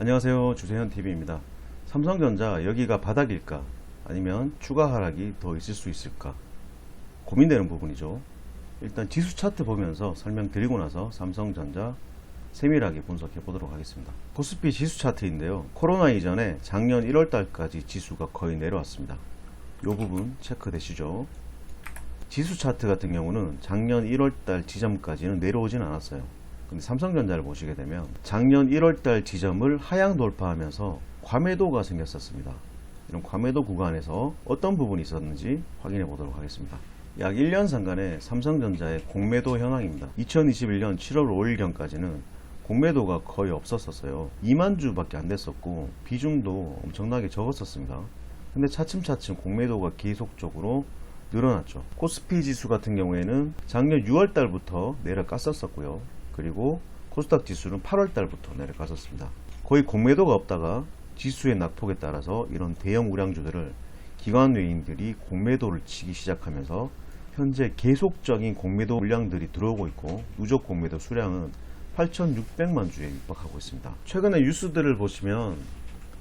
안녕하세요. 주세현 TV입니다. 삼성전자 여기가 바닥일까? 아니면 추가 하락이 더 있을 수 있을까? 고민되는 부분이죠. 일단 지수 차트 보면서 설명드리고 나서 삼성전자 세밀하게 분석해 보도록 하겠습니다. 코스피 지수 차트인데요. 코로나 이전에 작년 1월 달까지 지수가 거의 내려왔습니다. 이 부분 체크되시죠? 지수 차트 같은 경우는 작년 1월 달 지점까지는 내려오진 않았어요. 근데 삼성전자를 보시게 되면 작년 1월 달 지점을 하향 돌파하면서 과매도가 생겼었습니다. 이런 과매도 구간에서 어떤 부분이 있었는지 확인해 보도록 하겠습니다. 약 1년 상간의 삼성전자의 공매도 현황입니다. 2021년 7월 5일경까지는 공매도가 거의 없었었어요. 2만 주밖에 안 됐었고 비중도 엄청나게 적었었습니다. 근데 차츰차츰 공매도가 계속적으로 늘어났죠. 코스피 지수 같은 경우에는 작년 6월 달부터 내려갔었었고요. 그리고 코스닥 지수는 8월 달부터 내려갔었습니다. 거의 공매도가 없다가 지수의 낙폭에 따라서 이런 대형 우량주들을 기관 외인들이 공매도를 치기 시작하면서 현재 계속적인 공매도 물량들이 들어오고 있고 누적 공매도 수량은 8,600만 주에 육박하고 있습니다. 최근에 뉴스들을 보시면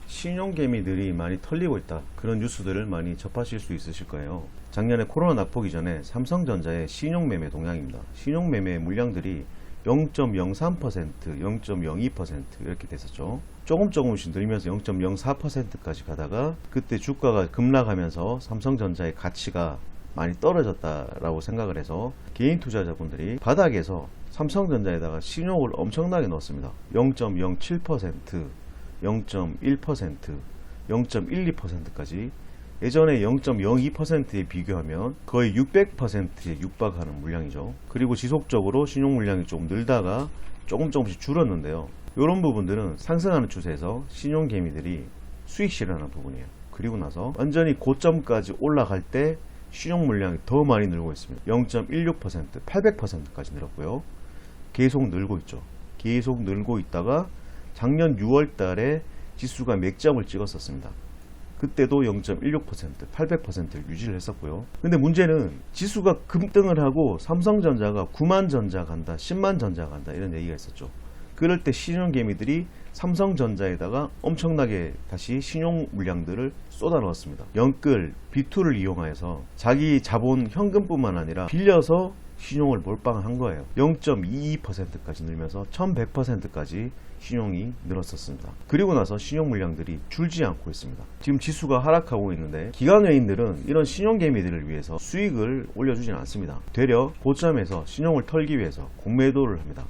신용개미들이 많이 털리고 있다. 그런 뉴스들을 많이 접하실 수 있으실 거예요. 작년에 코로나 낙폭 이 전에 삼성전자의 신용매매 동향입니다. 신용매매 물량들이 0.03%, 0.02% 이렇게 됐었죠. 조금 조금씩 늘면서 0.04%까지 가다가 그때 주가가 급락하면서 삼성전자의 가치가 많이 떨어졌다라고 생각을 해서 개인 투자자분들이 바닥에서 삼성전자에다가 신용을 엄청나게 넣었습니다. 0.07%, 0.1%, 0.12%까지 예전에 0.02%에 비교하면 거의 600%에 육박하는 물량이죠. 그리고 지속적으로 신용 물량이 조금 늘다가 조금 조금씩 줄었는데요. 이런 부분들은 상승하는 추세에서 신용 개미들이 수익 실현하는 부분이에요. 그리고 나서 완전히 고점까지 올라갈 때 신용 물량이 더 많이 늘고 있습니다. 0.16%, 800%까지 늘었고요. 계속 늘고 있죠. 계속 늘고 있다가 작년 6월 달에 지수가 맥점을 찍었었습니다. 그때도 0.16%, 800%를 유지를 했었고요. 근데 문제는 지수가 급등을 하고 삼성전자가 9만 전자 간다, 10만 전자 간다 이런 얘기가 있었죠. 그럴 때 신용개미들이 삼성전자에다가 엄청나게 다시 신용 물량들을 쏟아 넣었습니다. 영끌, B2를 이용해서 자기 자본 현금뿐만 아니라 빌려서 신용을 몰빵한 거예요. 0.22%까지 늘면서 1100%까지 신용이 늘었었습니다. 그리고 나서 신용 물량들이 줄지 않고 있습니다. 지금 지수가 하락하고 있는데 기관 외인들은 이런 신용 개미들을 위해서 수익을 올려주진 않습니다. 되려 고점에서 신용을 털기 위해서 공매도를 합니다.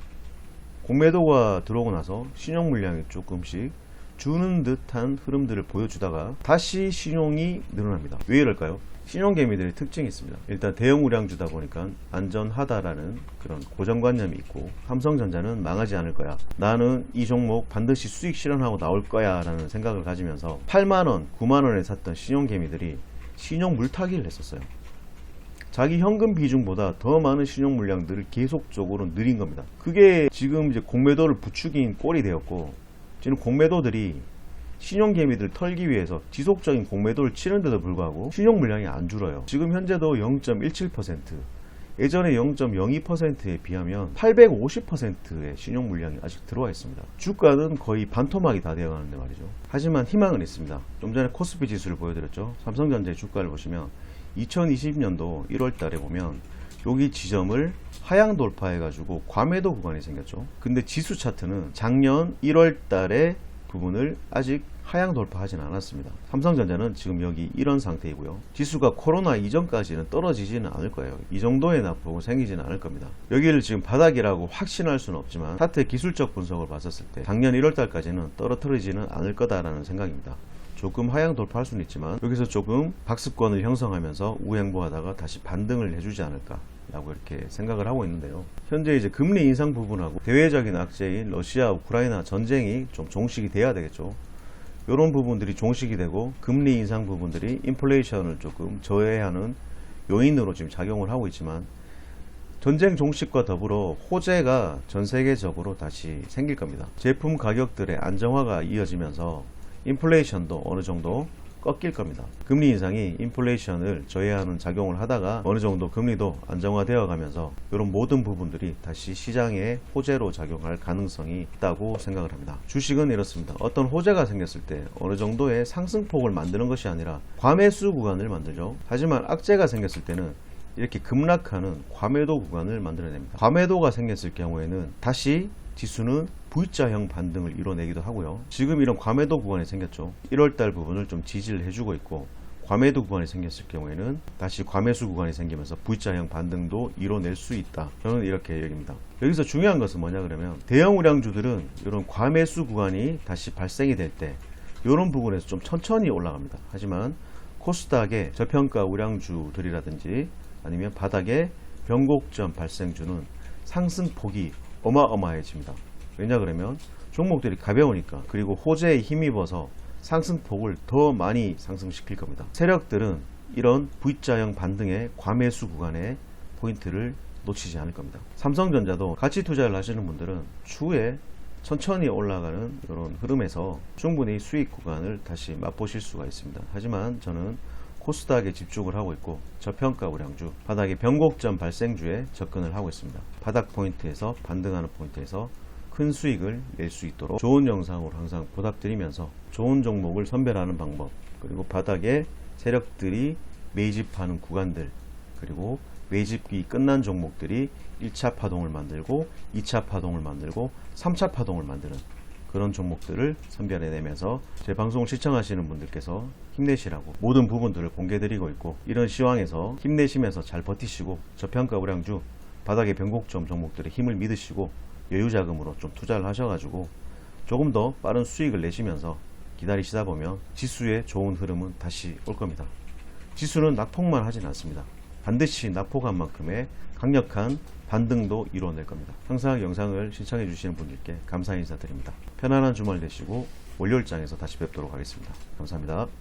공매도가 들어오고 나서 신용 물량이 조금씩 주는 듯한 흐름들을 보여주다가 다시 신용이 늘어납니다. 왜 이럴까요? 신용 개미들의 특징이 있습니다. 일단 대형 우량주다 보니까 안전하다라는 그런 고정관념이 있고 삼성전자는 망하지 않을 거야. 나는 이 종목 반드시 수익 실현하고 나올 거야 라는 생각을 가지면서 8만원, 9만원에 샀던 신용 개미들이 신용 물타기를 했었어요. 자기 현금 비중보다 더 많은 신용 물량들을 계속적으로 늘린 겁니다. 그게 지금 이제 공매도를 부추긴 꼴이 되었고 지금 공매도들이 신용 개미들 털기 위해서 지속적인 공매도를 치는데도 불구하고 신용 물량이 안 줄어요. 지금 현재도 0.17%, 예전에 0.02%에 비하면 850%의 신용 물량이 아직 들어와 있습니다. 주가는 거의 반토막이 다 되어 가는데 말이죠. 하지만 희망은 있습니다. 좀 전에 코스피 지수를 보여드렸죠. 삼성전자의 주가를 보시면 2020년도 1월 달에 보면 여기 지점을 하향 돌파해 가지고 과매도 구간이 생겼죠. 근데 지수 차트는 작년 1월 달에 부분을 아직 하향 돌파하진 않았습니다. 삼성전자는 지금 여기 이런 상태이고요. 지수가 코로나 이전까지는 떨어지지는 않을 거예요. 이 정도의 낙폭은 생기지는 않을 겁니다. 여기를 지금 바닥이라고 확신할 수는 없지만 차트의 기술적 분석을 봤었을 때 작년 1월 달까지는 떨어뜨리지는 않을 거다라는 생각입니다. 조금 하향 돌파할 수는 있지만 여기서 조금 박스권을 형성하면서 우행보하다가 다시 반등을 해주지 않을까 라고 이렇게 생각을 하고 있는데요. 현재 이제 금리 인상 부분하고 대외적인 악재인 러시아 우크라이나 전쟁이 좀 종식이 돼야 되겠죠. 이런 부분들이 종식이 되고 금리 인상 부분들이 인플레이션을 조금 저해하는 요인으로 지금 작용을 하고 있지만 전쟁 종식과 더불어 호재가 전 세계적으로 다시 생길 겁니다. 제품 가격들의 안정화가 이어지면서 인플레이션도 어느 정도 꺾일 겁니다. 금리 인상이 인플레이션을 저해하는 작용을 하다가 어느 정도 금리도 안정화되어 가면서 이런 모든 부분들이 다시 시장의 호재로 작용할 가능성이 있다고 생각을 합니다. 주식은 이렇습니다. 어떤 호재가 생겼을 때 어느 정도의 상승폭을 만드는 것이 아니라 과매수 구간을 만들죠. 하지만 악재가 생겼을 때는 이렇게 급락하는 과매도 구간을 만들어냅니다. 과매도가 생겼을 경우에는 다시 지수는 V자형 반등을 이뤄내기도 하고요. 지금 이런 과매도 구간이 생겼죠. 1월달 부분을 좀 지지를 해주고 있고 과매도 구간이 생겼을 경우에는 다시 과매수 구간이 생기면서 V자형 반등도 이뤄낼 수 있다. 저는 이렇게 여깁니다. 여기서 중요한 것은 뭐냐 그러면 대형 우량주들은 이런 과매수 구간이 다시 발생이 될 때 이런 부분에서 좀 천천히 올라갑니다. 하지만 코스닥의 저평가 우량주들이라든지 아니면 바닥의 변곡점 발생주는 상승폭이 어마어마해집니다. 왜냐 그러면 종목들이 가벼우니까 그리고 호재에 힘입어서 상승폭을 더 많이 상승시킬 겁니다. 세력들은 이런 V자형 반등의 과매수 구간에 포인트를 놓치지 않을 겁니다. 삼성전자도 가치 투자를 하시는 분들은 추후에 천천히 올라가는 이런 흐름에서 충분히 수익 구간을 다시 맛보실 수가 있습니다. 하지만 저는 코스닥에 집중을 하고 있고 저평가 우량주 바닥의 변곡점 발생주에 접근을 하고 있습니다. 바닥 포인트에서 반등하는 포인트에서 큰 수익을 낼 수 있도록 좋은 영상으로 항상 보답드리면서 좋은 종목을 선별하는 방법 그리고 바닥에 세력들이 매집하는 구간들 그리고 매집기 끝난 종목들이 1차 파동을 만들고 2차 파동을 만들고 3차 파동을 만드는 그런 종목들을 선별해내면서 제 방송을 시청하시는 분들께서 힘내시라고 모든 부분들을 공개드리고 있고 이런 시황에서 힘내시면서 잘 버티시고 저평가 우량주 바닥의 변곡점 종목들의 힘을 믿으시고 여유 자금으로 좀 투자를 하셔가지고 조금 더 빠른 수익을 내시면서 기다리시다 보면 지수의 좋은 흐름은 다시 올 겁니다. 지수는 낙폭만 하진 않습니다. 반드시 낙폭한 만큼의 강력한 반등도 이루어낼 겁니다. 항상 영상을 시청해 주시는 분들께 감사 인사드립니다. 편안한 주말 되시고 월요일장에서 다시 뵙도록 하겠습니다. 감사합니다.